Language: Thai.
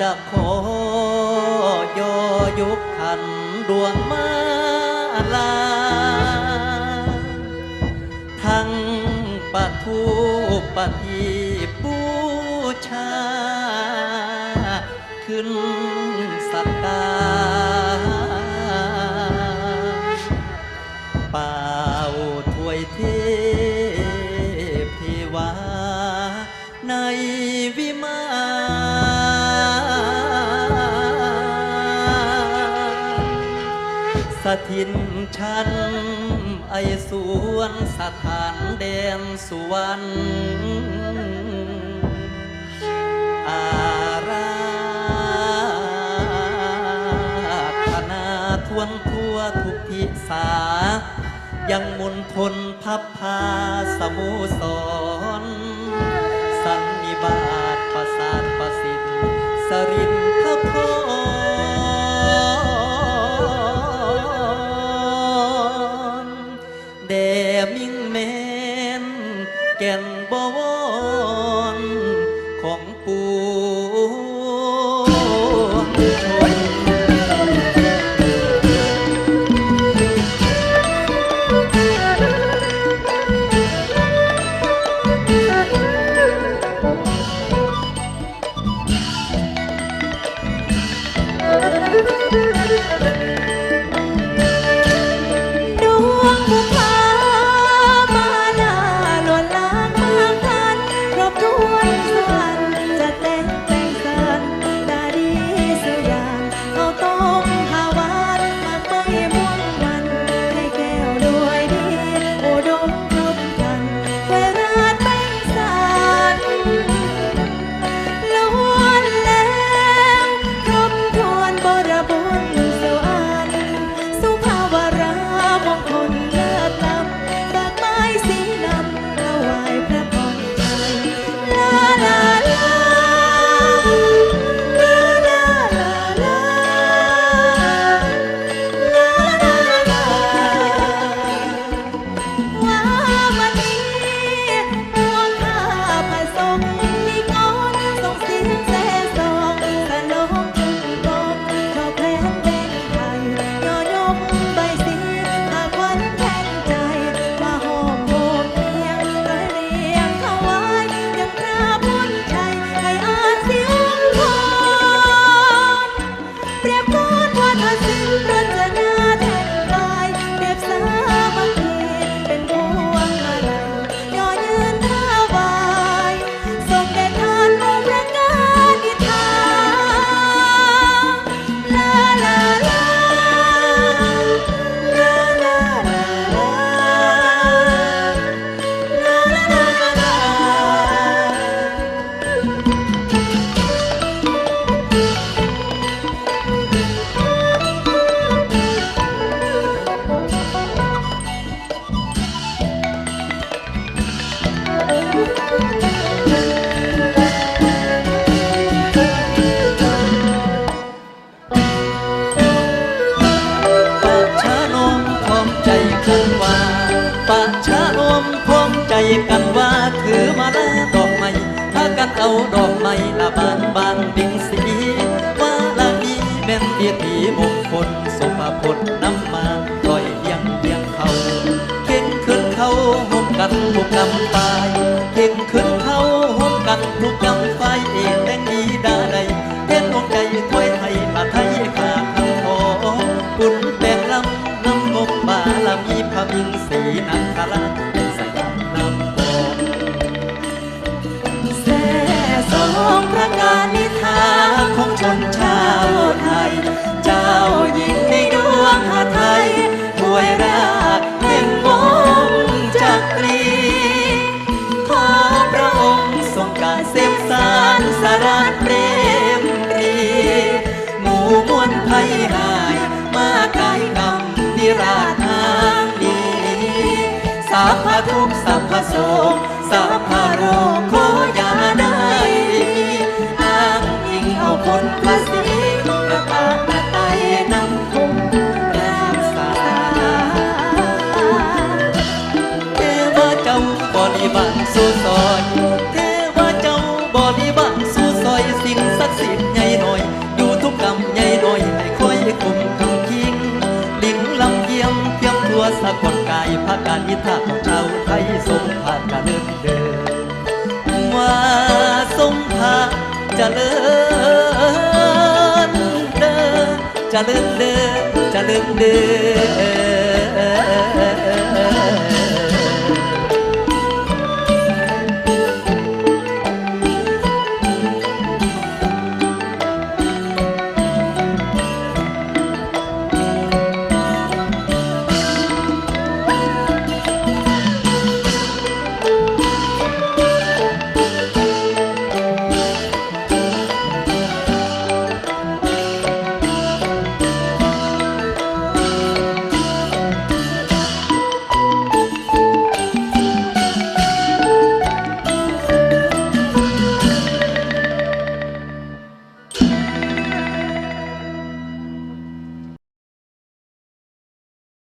จะขอยอยุคขันดวงมาลา ทั้งปัทูปะทีปูชา ขึ้นสัก สถินชันไอสวนสถานแดนสุวรรณอาราธนาทวนทั่วทุกทิศา ยังมุนทนพับพาสมุสร สันนิบาตประสาทประสิทธิ์สริน Música ปะชะรวมพร้อมใจกันว่าถือมาแล้วดอกไม้ถ้ากันเอาดอกไม้ละบานบานดิงสีว่าลานี้แม่นเดียตีมงคลสมพลนำมาลอยเยังยังเขาเข่งขึ้นเขาห่มกันผูกกำไฟเข่งขึ้นเขาห่มกันผูกกำไฟ ราชนางดีสัพพทุกสัพพสส สะกดกายภาคการยิทาของชาวไทยทรงภาคการเลิศเดินมาทรงภาจะเลิศเดินจะเลิศเดินจะเลิศเดิน